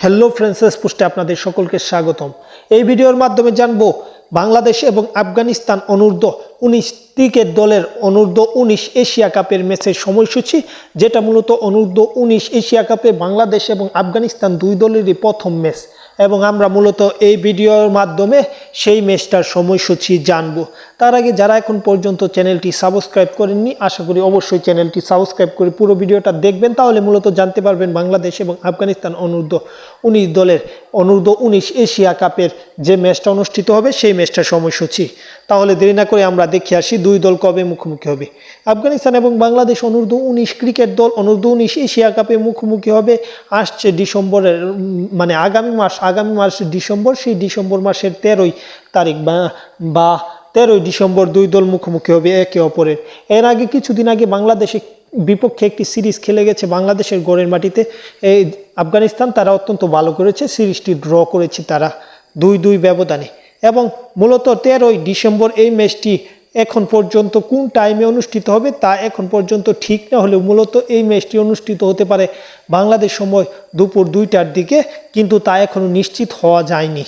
Hello ফ্রেন্সেস পোস্টে আপনাদের সকলকে স্বাগতম। এই ভিডিওর মাধ্যমে জানব বাংলাদেশ এবং আফগানিস্তান অনূর্ধ্ব উনিশ ক্রিকেট দলের অনূর্ধ্ব উনিশ এশিয়া কাপের ম্যাচের সময়সূচি, যেটা মূলত অনূর্ধ্ব উনিশ এশিয়া কাপে বাংলাদেশ এবং আফগানিস্তান দুই দলেরই প্রথম ম্যাচ। এবং আমরা মূলত এই ভিডিওর মাধ্যমে সেই ম্যাচটার সময়সূচি জানব। তার আগে যারা এখন পর্যন্ত চ্যানেলটি সাবস্ক্রাইব করেননি, আশা করি অবশ্যই চ্যানেলটি সাবস্ক্রাইব করে পুরো ভিডিওটা দেখবেন। তাহলে মূলত জানতে পারবেন বাংলাদেশ এবং আফগানিস্তান অনূর্ধ্ব উনিশ দলের, অনূর্ধ্ব উনিশ এশিয়া কাপের যে ম্যাচটা অনুষ্ঠিত হবে, সেই ম্যাচটার সময়সূচি। তাহলে দেরি না করে আমরা দেখে আসি দুই দল কবে মুখোমুখি হবে। আফগানিস্তান এবং বাংলাদেশ অনূর্ধ্ব উনিশ ক্রিকেট দল, অনূর্ধ্ব উনিশ এশিয়া কাপে মুখোমুখি হবে। আসছে ডিসেম্বরের মানে আগামী মাস আগামী মাস ডিসেম্বর। সেই ডিসেম্বর মাসের তেরোই তারিখ বা বা তেরোই ডিসেম্বর দুই দল মুখোমুখি হবে একে অপরের। এর আগে কিছুদিন আগে বাংলাদেশে বিপক্ষে একটি সিরিজ খেলে গেছে বাংলাদেশের গড়ের মাটিতে। এই আফগানিস্তান তারা অত্যন্ত ভালো করেছে, সিরিজটি ড্র করেছে তারা দুই দুই ব্যবধানে। এবং মূলত তেরোই ডিসেম্বর এই ম্যাচটি এখন পর্যন্ত কোন টাইমে অনুষ্ঠিত হবে তা এখন পর্যন্ত ঠিক না হলেও মূলত এই ম্যাচটি অনুষ্ঠিত হতে পারে বাংলাদেশ সময় দুপুর দুইটার দিকে, কিন্তু তা এখনও নিশ্চিত হওয়া যায়নি।